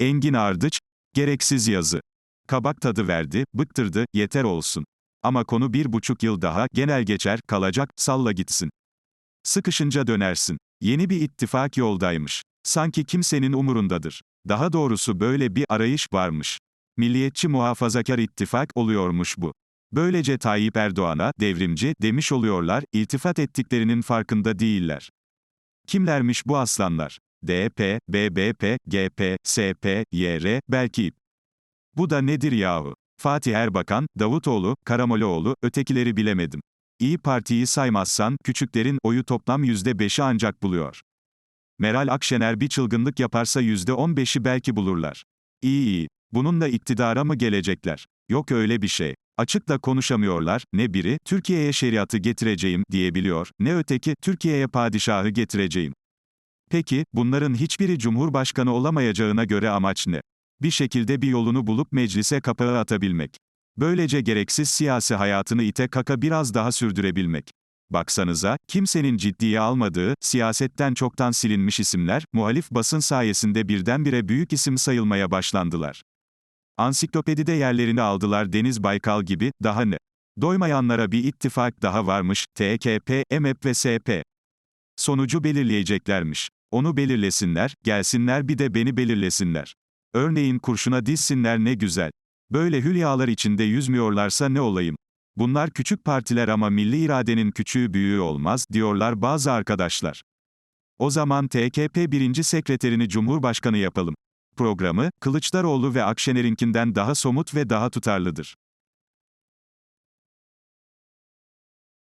Engin Ardıç, gereksiz yazı. Kabak tadı verdi, bıktırdı, yeter olsun. Ama konu bir buçuk yıl daha, genel geçer, kalacak, salla gitsin. Sıkışınca dönersin. Yeni bir ittifak yoldaymış. Sanki kimsenin umurundadır. Daha doğrusu böyle bir arayış varmış. Milliyetçi muhafazakar ittifak oluyormuş bu. Böylece Tayyip Erdoğan'a, devrimci, demiş oluyorlar, iltifat ettiklerinin farkında değiller. Kimlermiş bu aslanlar? DP, BBP, GP, SP, YR, belki. Bu da nedir yahu? Fatih Erbakan, Davutoğlu, Karamollaoğlu, ötekileri bilemedim. İyi Parti'yi saymazsan, küçüklerin oyu toplam %5'i ancak buluyor. Meral Akşener bir çılgınlık yaparsa %15'i belki bulurlar. İyi iyi. Bununla iktidara mı gelecekler? Yok öyle bir şey. Açıkla konuşamıyorlar, ne biri, Türkiye'ye şeriatı getireceğim, diyebiliyor, ne öteki, Türkiye'ye padişahı getireceğim. Peki, bunların hiçbiri Cumhurbaşkanı olamayacağına göre amaç ne? Bir şekilde bir yolunu bulup meclise kapağı atabilmek. Böylece gereksiz siyasi hayatını ite kaka biraz daha sürdürebilmek. Baksanıza, kimsenin ciddiye almadığı, siyasetten çoktan silinmiş isimler, muhalif basın sayesinde birdenbire büyük isim sayılmaya başlandılar. Ansiklopedide yerlerini aldılar Deniz Baykal gibi, daha ne? Doymayanlara bir ittifak daha varmış, TKP, MHP ve SP. Sonucu belirleyeceklermiş. Onu belirlesinler, gelsinler bir de beni belirlesinler. Örneğin kurşuna dizsinler ne güzel. Böyle hülyalar içinde yüzmüyorlarsa ne olayım? Bunlar küçük partiler ama milli iradenin küçüğü büyüğü olmaz, diyorlar bazı arkadaşlar. O zaman TKP birinci sekreterini Cumhurbaşkanı yapalım. Programı, Kılıçdaroğlu ve Akşener'inkinden daha somut ve daha tutarlıdır.